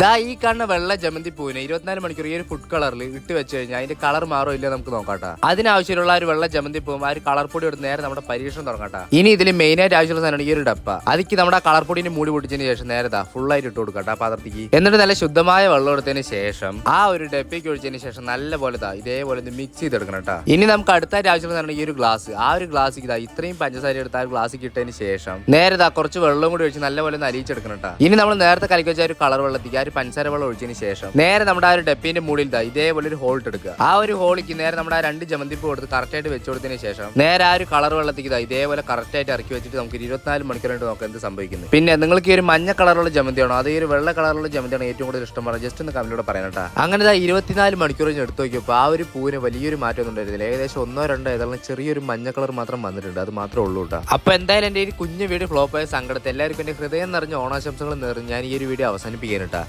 ദാ ഈ കാണുന്ന വെള്ള ജമന്തി പൂവിനെ ഇരുപത്തിനാല് മണിക്കൂർ ഈ ഒരു ഫുഡ് കളറിൽ ഇട്ട് വെച്ച് കഴിഞ്ഞാൽ അതിന്റെ കളർ മാറോ ഇല്ല നമുക്ക് നോക്കാട്ടാ അതിനാവശ്യമുള്ള ഒരു വെള്ള ജമന്തി പൂവും ആ ഒരു കളർ പൊടി എടുത്ത് നേരെ നമ്മുടെ പരീക്ഷണം തുടങ്ങാട്ടാ ഇനി ഇതിൽ മെയിൻ ആയിട്ട് ആവശ്യമുള്ള സാധനമാണ് ഈ ഒരു ഡപ്പ. അതിക്ക് നമ്മുടെ കളർ പൊടിന്റെ മൂടി പൊടിച്ചതിന് ശേഷം നേരെ full ആയിട്ട് ഇട്ട് കൊടുക്കട്ടെ പാത്രത്തിക്ക് എന്നിട്ട് നല്ല ശുദ്ധമായ വെള്ളം എടുത്തതിന് ശേഷം ആ ഒരു ഡപ്പയ്ക്ക് ഒഴിച്ചതിന് ശേഷം നല്ല പോലെ ദാ ഇതേപോലെ മിക്സ് ചെയ്തെടുക്കണം കേട്ടോ. ഇനി നമുക്ക് അടുത്തായിട്ട് ആവശ്യമുള്ള സാധനം ഈ ഒരു ഗ്ലാസ് ആ ഒരു ഗ്ലാസ്സിക്ക് ഇതാ ഇത്രയും പഞ്ചസാര എടുത്ത് ആ ഗ്ലാസ്സിക്ക് ഇട്ടതിന് ശേഷം നേരെ കുറച്ച് വെള്ളം കൂടി ഒഴിച്ച് നല്ല പോലെ ഒന്ന് അലിയിച്ചെടുക്കണം കേട്ടോ. ഇനി നമ്മൾ നേരത്തെ കലക്കി വെച്ച ഒരു കളർ വെള്ളത്തിക്ക് ആ ഒരു പഞ്ചസാര വെള്ളം ഒഴിച്ചതിന് ശേഷം നേരെ നമ്മുടെ ആ ഒരു ഡപ്പിന്റെ മുകളിൽ ഇതാ ഇതേപോലെ ഒരു ഹോൾട്ട് എടുക്കുക. ആ ഒരു ഹോളിക്ക് നേരെ നമ്മുടെ ആ രണ്ട് ജമന്തിപ്പ് കൊടുത്ത് കറക്റ്റ് ആയിട്ട് വെച്ച് കൊടുത്തതിന് ശേഷം നേരെ ആ ഒരു കളർ വെള്ളത്തിക്ക് ഇതാ ഇതേപോലെ കറക്റ്റ് ആയിട്ട് ഇറക്കി വെച്ചിട്ട് നമുക്ക് ഇരുപത്തിനാല് മണിക്കൂർ കൊണ്ട് നോക്കാം എന്ത് സംഭവിക്കുന്നത് പിന്നെ നിങ്ങൾക്ക് ഈ ഒരു മഞ്ഞ കളറുള്ള ജമന്തിയാണോ അത് ഈ ഒരു വെള്ള കളറുള്ള ജമന്തിയാണ് ഏറ്റവും കൂടുതൽ ഇഷ്ടം? പറഞ്ഞത് ജസ്റ്റ് ഒന്ന് കമ്മിലൂടെ പറയാനട്ടാ അങ്ങനെ ഇതാ ഇരുപത്തിനാല് മണിക്കൂർ കഴിഞ്ഞ് എടുത്തു നോക്കിയപ്പോൾ ആ ഒരു പൂവിന് വലിയൊരു മാറ്റം ഒന്നും ഉണ്ടായിരുന്നില്ല. ഏകദേശം ഒന്നോ രണ്ടോ ഏതായാലും ചെറിയൊരു മഞ്ഞ കളർ മാത്രം വന്നിട്ടുണ്ട്. അത് മാത്രമേ ഉള്ളൂ കേട്ടോ അപ്പൊ എന്തായാലും എന്റെ ഈ കുഞ്ഞു വീഡിയോ ഫ്ലോപ്പ് ആയ സങ്കടത്തെ എല്ലാവർക്കും എന്റെ ഹൃദയം നിറഞ്ഞ ഓണാശംസകൾ നിറഞ്ഞ് ഞാൻ ഈ ഒരു വീഡിയോ അവസാനിപ്പിക്കാൻ കേട്ടോ